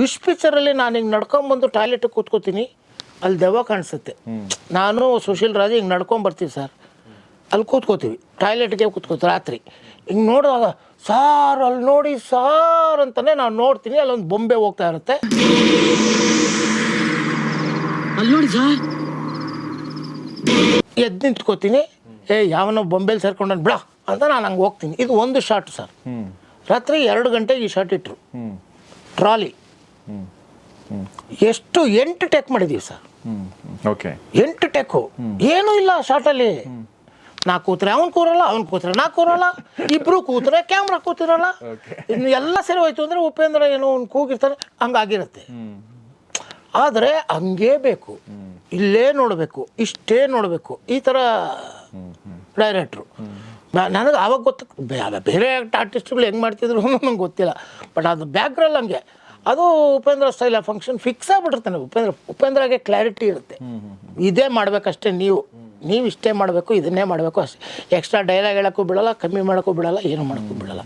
Wish ಪಿಕ್ಚರಲ್ಲಿ ನಾನು ಹಿಂಗೆ ನಡ್ಕೊಂಬಂದು ಟಾಯ್ಲೆಟಿಗೆ ಕೂತ್ಕೋತೀನಿ ಅಲ್ಲಿ ದೆವ್ವ ಕಾಣಿಸುತ್ತೆ. ನಾನು ಸುಶೀಲ್ ರಾಜ ಹಿಂಗೆ ನಡ್ಕೊಂಬರ್ತೀವಿ ಸರ್ ಅಲ್ಲಿ ಕೂತ್ಕೋತೀವಿ ಟಾಯ್ಲೆಟ್ಗೆ ಕೂತ್ಕೋತೀವಿ ರಾತ್ರಿ. ಹಿಂಗೆ ನೋಡುವಾಗ ಸಾರ್ ಅಲ್ಲಿ ನೋಡಿ ಸಾರ್ ಅಂತಾನೆ ನಾನು ನೋಡ್ತೀನಿ ಅಲ್ಲೊಂದು ಬೊಂಬೆ ಹೋಗ್ತಾ ಇರುತ್ತೆ. ಅಲ್ಲಿ ನೋಡಿ ಸರ್ ಎದ್ದು ನಿಂತ್ಕೋತೀನಿ ಏ ಯಾವನೋ ಬೊಂಬೆಲಿ ಸೇರ್ಕೊಂಡು ಬಿಡ ಅಂತ ನಾನು ಹಂಗೆ ಹೋಗ್ತೀನಿ. ಇದು ಒಂದು ಶಾಟ್ ಸರ್ ರಾತ್ರಿ ಎರಡು ಗಂಟೆಗೆ ಈ ಶಾಟ್ ಇಟ್ಟರು ಟ್ರಾಲಿ ಎಷ್ಟು ಎಂಟು ಟೆಕ್ ಮಾಡಿದೀವಿ ಸರ್. ಓಕೆ. ಎಂಟು ಟೆಕ್ಕು. ಏನೂ ಇಲ್ಲ ಶಾರ್ಟಲ್ಲಿ. ನಾ ಕೂತ್ರೆ ಅವ್ನು ಕೂರಲ್ಲ ಅವ್ನು ಕೂತ್ರೆ ನಾ ಕೂರಲ್ಲ ಇಬ್ರು ಕೂತ್ರೆ ಕ್ಯಾಮ್ರಾ ಕೂತಿರಲ್ಲ. ಇನ್ನು ಎಲ್ಲ ಸರಿ ಹೋಯ್ತು ಅಂದರೆ ಉಪೇಂದ್ರ ಏನೋ ಒಂದು ಕೂಗಿರ್ತಾನೆ ಹಂಗಾಗಿರುತ್ತೆ. ಆದರೆ ಹಂಗೇ ಬೇಕು. ಇಲ್ಲೇ ನೋಡಬೇಕು ಇಷ್ಟೇ ನೋಡಬೇಕು. ಈ ಥರ ಡೈರೆಕ್ಟ್ರು. ನನಗೆ ಆವಾಗ ಗೊತ್ತ ಬೇರೆ ಆರ್ಟಿಸ್ಟ್ಗಳು ಹೆಂಗೆ ಮಾಡ್ತಿದ್ರು ನಂಗೆ ಗೊತ್ತಿಲ್ಲ. ಬಟ್ ಅದು ಬ್ಯಾಕ್ಗ್ರೌಂಡ್ ಹಂಗೆ. ಅದು ಉಪೇಂದ್ರ ಸ್ಟೈಲ್ ಫಂಕ್ಷನ್ ಫಿಕ್ಸ್ ಆಗ್ಬಿಟ್ಟಿರ್ತಾನೆ ಉಪೇಂದ್ರ ಉಪೇಂದ್ರಗೆ ಕ್ಲಾರಿಟಿ ಇರುತ್ತೆ. ಇದೇ ಮಾಡಬೇಕಷ್ಟೇ ನೀವು. ನೀವು ಇಷ್ಟೇ ಮಾಡಬೇಕು ಇದನ್ನೇ ಮಾಡಬೇಕು. ಅಷ್ಟೇ ಎಕ್ಸ್ಟ್ರಾ ಡೈಲಾಗ್ ಹೇಳೋಕ್ಕೂ ಬಿಡಲ್ಲ ಕಮ್ಮಿ ಮಾಡೋಕ್ಕೂ ಬಿಡಲ್ಲ ಏನು ಮಾಡೋಕ್ಕೂ ಬಿಡಲ್ಲ.